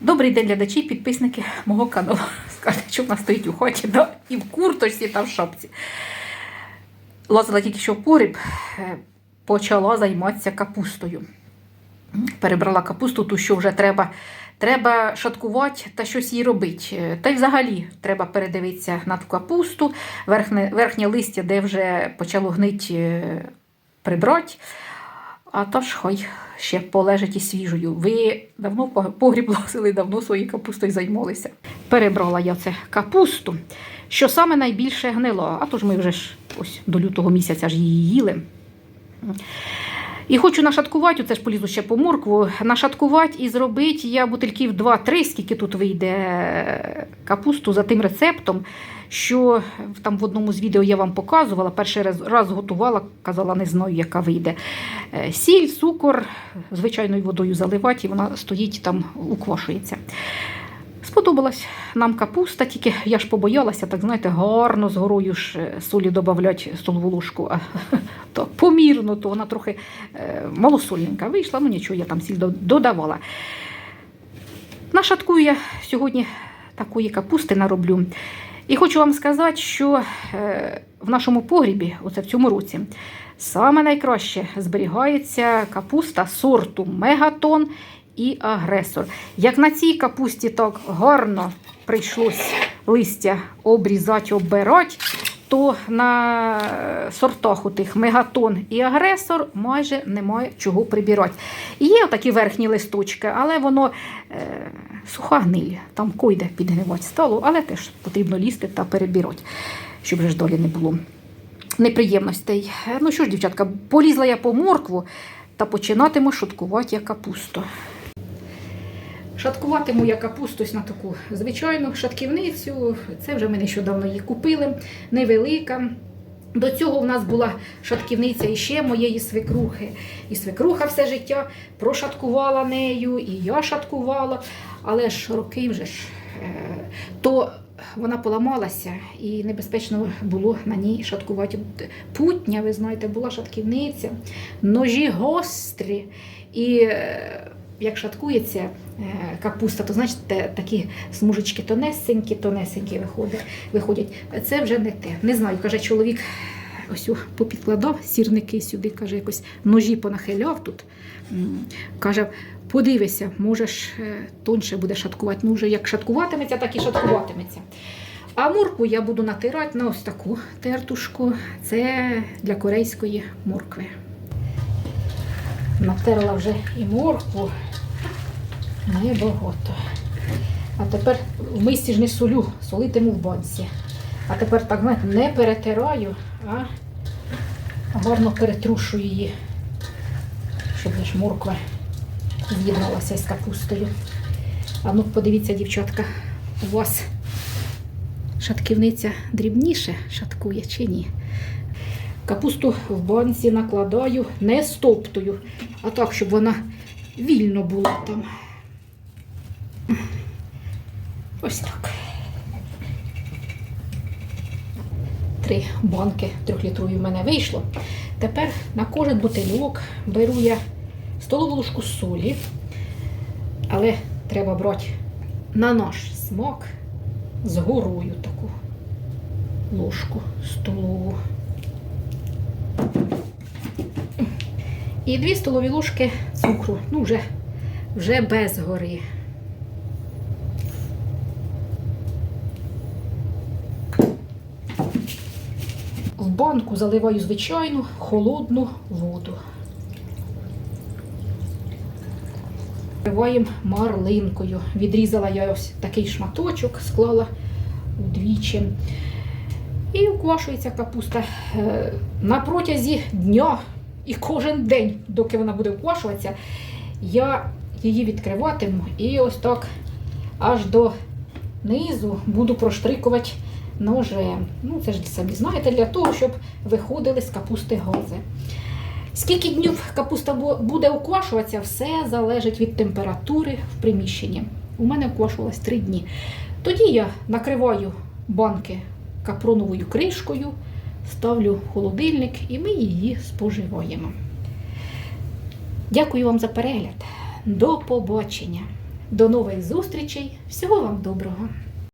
Добрий день, глядачі, підписники мого каналу. Скажете, що вона стоїть у хаті, да? і в курточці та в шапці. Лазила тільки що в погріб, е, почала займатися капустою. Перебрала капусту, ту, що вже треба, треба шаткувати та щось їй робити. Е, Та й взагалі треба передивитися на ту капусту, верхнє, верхнє листя, де вже почало гнити, е, прибрати. А ж хай ще полежить і свіжою. Ви давно погріб лазили, давно своєю капустою займалися. Перебрала я це капусту, що саме найбільше гнило. А то ж ми вже ж ось до лютого місяця ж її їли. І хочу нашаткувати, оце ж полізу ще по моркву, нашаткувати і зробити я бутильків 2-3, скільки тут вийде капусту за тим рецептом, що там в одному з відео я вам показувала, перший раз, раз готувала, казала, не знаю, яка вийде. Е, Сіль, цукор, звичайною водою заливати, і вона стоїть там, уквашується. Сподобалась нам капуста, тільки я ж побоялася, так знаєте, гарно з горою ж е, солі додавати столову ложку. А то помірно, то вона трохи е, малосольненька вийшла, ну нічого, я там сіль до- додавала. Нашаткую я сьогодні такої капусти нароблю. І хочу вам сказати, що е, в нашому погрібі, оце в цьому році, саме найкраще зберігається капуста сорту мегатон і агресор. Як на цій капусті так гарно прийшлось листя обрізати, обирати, то на е, сортах у тих мегатон і агресор майже немає чого прибирати. Є такі верхні листочки, але воно е, суха гниль, там койде підгнивати стало, але теж потрібно лізти та перебирати, щоб же ж долі не було неприємностей. Ну що ж, дівчатка, полізла я по моркву та починатиму шуткувати я капусту. Шаткуватиму я капустусь на таку звичайну шатківницю. Це вже ми нещодавно її купили, невелика. До цього в нас була шатківниця іще моєї свекрухи. І свекруха все життя прошаткувала нею, і я шаткувала. Але ж роки вже ж е, то вона поламалася і небезпечно було на ній шаткувати. Путня, ви знаєте, була шатківниця, ножі гострі. І е, як шаткується е, капуста, то значить такі смужечки тонесенькі, тонесенькі виходять. Це вже не те. Не знаю, каже чоловік. Ось попідкладав сірники сюди, каже, якось ножі понахиляв тут. Каже, подивися, можеш е, тонше буде шаткувати. Ну, вже як шаткуватиметься, так і шаткуватиметься. А моркву я буду натирати на ось таку тертушку. Це для корейської моркви. Натерла вже і моркву. Небагато. А тепер в мисці ж не солю, солитиму в банці. А тепер так не перетираю, а гарно перетрушую її, щоб ж морква з'єдналася з капустою. А ну подивіться, дівчатка, у вас шатківниця дрібніше шаткує чи ні? Капусту в банці накладаю не стоптую, а так, щоб вона вільно була там. Ось так. Три банки трьохлітрові в мене вийшло. Тепер на кожен бутильок беру я столову ложку солі, але треба брати на наш смак з горою таку ложку столову. І дві столові ложки цукру. Ну, вже, вже без гори. В банку заливаю звичайну холодну воду. Заливаємо марлинкою. Відрізала я ось такий шматочок, склала удвічі. І уквашується капуста е, на протязі дня і кожен день, доки вона буде уквашуватися, я її відкриватиму і ось так аж до низу буду проштрикувати ножем. Ну, це ж самі знаєте, для того, щоб виходили з капусти гази. Скільки днів капуста буде уквашуватися, все залежить від температури в приміщенні. У мене уквашувалось 3 дні. Тоді я накриваю банки капроновою кришкою, ставлю в холодильник і ми її споживаємо. Дякую вам за перегляд. До побачення! До нових зустрічей. Всього вам доброго!